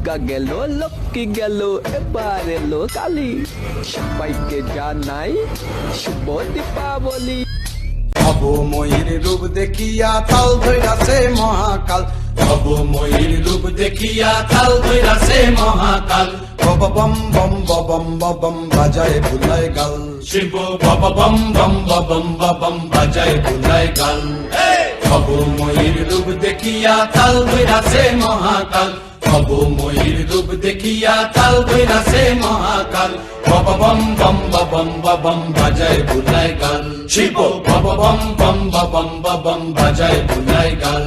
দুর্গা গেল লক্ষ্মী গেল এবার এলো কালী। সবাইকে জানাই শুভ দীপাবলি। অবময়ীর রূপ দেখিয়া তাল ধৈরাছে মহাকাল। অবময়ীর রূপ দেখিয়া তাল ধৈরাছে মহাকাল। বব বম বম বম বম বাজায় বুলায় গাল। শিব বব বম বম বম বম বাজায় বুলায় গাল। অবময়ীর রূপ দেখিয়া তাল ধৈরাছে মহাকাল। অবময়ীর রূপ দেখিয়া তাল ধৈরাছে মহাকাল। ভব বম বম বম বম বাজায় বুলায় গাল। শিব ভব বম বম বম বম বাজায় বুলায় গাল।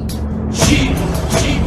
শিব শিব